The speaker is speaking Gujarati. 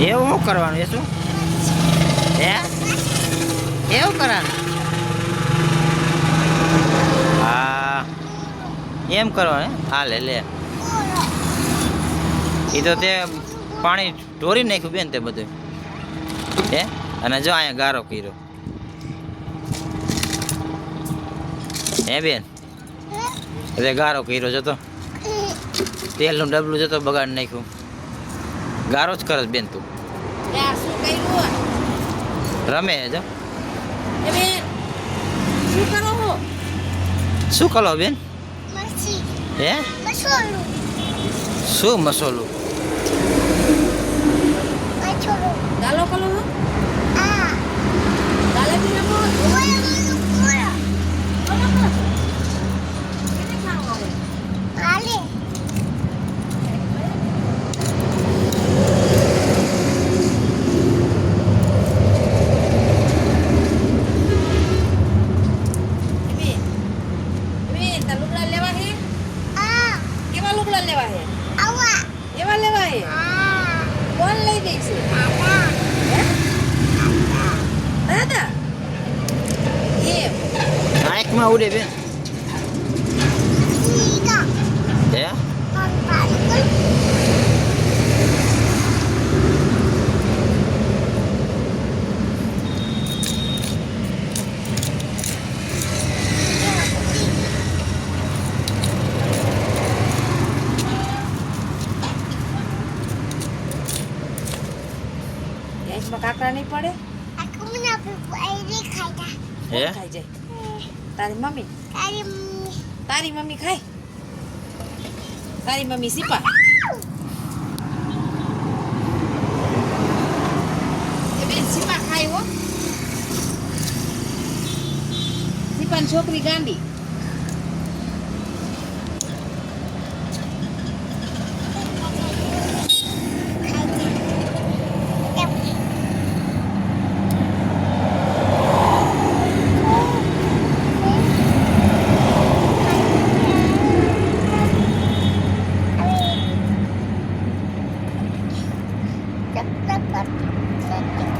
એવું શું કરવાનું? એ શું? હે? એવું કરવાનું? હા. એમ કરવાનું હે? લે લે. એ તો તે પાણી ઢોરી નાખ્યું બેન તે બધું. હે? અને જો અહીંયા ગારો કર્યો. હે, બેન? એટલે ગારો કર્યો જતો તેલનું ડબલું જતો બગાડ નાખ્યું. ગારો જ કરસ બેન તું. યા શું કર્યું રમે જો શું કરો છો શું કરો બેન? હે? શું મસોલું masuk ગાલો કરો છો Ah, ગાલે થી રમો gua yang masuk gua. કેને ખાવા આવે Ali, એ બેન એ બેન તાર લુગડા લેવા હે ah, કેવા લેવા હે? આવા. એવા લેવા હે? કોણ લઈ દે છે? દાદા? એમ આંખમાં ઉડે બેન. ગેસમાં કાકડા નહીં પડે. હે? ખાઈ જાય? તારી મમ્મી? Kali તારી મમ્મી ખાય? તારી મમ્મી સીપા સીપા ખાય હો. સીપાની છોકરી ગાંડી. ったった。